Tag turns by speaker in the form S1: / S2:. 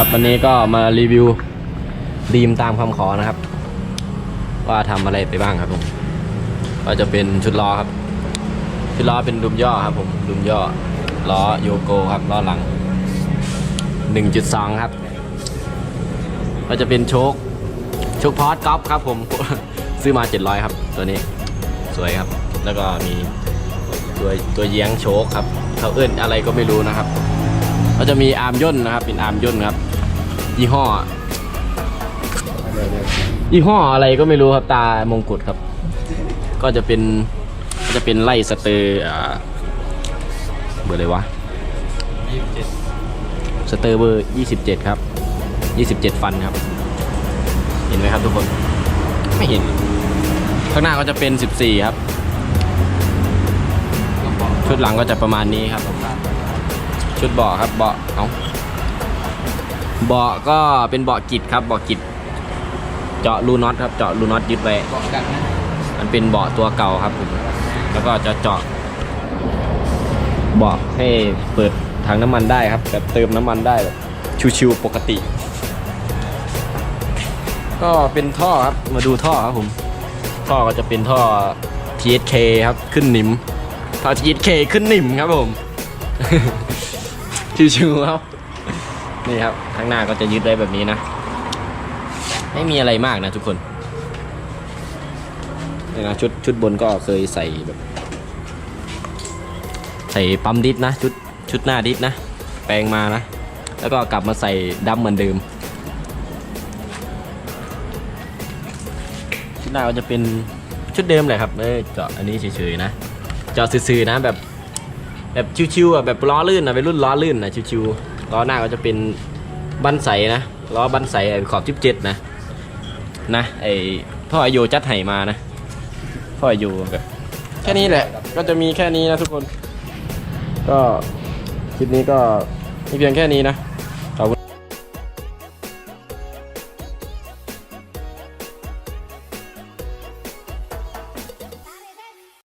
S1: ครับวันนี้ก็มารีวิวดีมตามคำขอนะครับ ว่าทำอะไรไปบ้างครับผมก็จะเป็นชุดล้อครับ ชุดล้อเป็นดุมย่อครับ ผมดุมย่อล้อโยโกครับล้อหลัง 1.2 ครับ ก็จะเป็นโชคโชคพอดกอล์ฟครับ ผมซื้อมา 700 ครับ ตัวนี้สวยครับ แล้วก็มีตัวตัวเยี้ยงโชคครับเขาเอื้นอะไรก็ไม่รู้นะครับก็จะมีอาร์มย่นนะครับ เป็นอาร์มย่นครับ ยี่ห้อ ยี่ห้ออะไรก็ไม่รู้ครับตามงกุฎครับ ก็จะเป็นก็จะเป็นไล่สเตอร์อ่าเบอร์อะไรวะสเตอร์เบอร์27 ครับ 27 ฟันครับ เห็นไหมครับทุกคน ไม่เห็น ข้างหน้าก็จะเป็น 14 ครับ ชุดหลังก็จะประมาณนี้ครับ ชุดเบาะครับเบาะเอา เบาะก็เป็นเบาะกิดครับเบาะกิด เจาะรูน็อตครับเจาะรูน็อตยึดไว้
S2: เกาะกันนะ
S1: มันเป็นเบาะตัวเก่าครับผมแล้วก็จะเจาะเบาะให้เปิดถังน้ำมันได้ครับแบบเติมน้ำมันได้แบบชิวๆปกติ ก็เป็นท่อครับมาดูท่อครับผม ท่อก็จะเป็นท่อ TSK ครับขึ้นหนิมท่อ TSK ขึ้นหนิมครับผมชิวๆครับ นี่ครับข้างหน้าก็จะยึดไว้แบบนี้นะ ไม่มีอะไรมากนะทุกคนนี่นะชุดชุดบนก็เคยใส่แบบ ใส่ปั๊มดิสนะชุดชุดหน้าดิสนะ แปลงมานะ แล้วก็กลับมาใส่ดัมเหมือนเดิมชุดหน้าก็จะเป็นชุดเดิมเลยครับเออเจาะอันนี้เฉยๆนะเจาะซื่อๆนะแบบแบบชิวๆอะแบบล้อลื่นอะเป็นรุ่นล้อลื่นนะชิวๆ ล้อหน้าก็จะเป็นบันใสนะล้อบันใสขอบทิบเจ็ดนะนะไอ้พ่อไอโยจัดไห่มานะพ่ออยู่แบบแค่นี้แหละ ก็จะมีแค่นี้นะทุกคน ก็คลิปนี้ก็มีเพียงแค่นี้นะ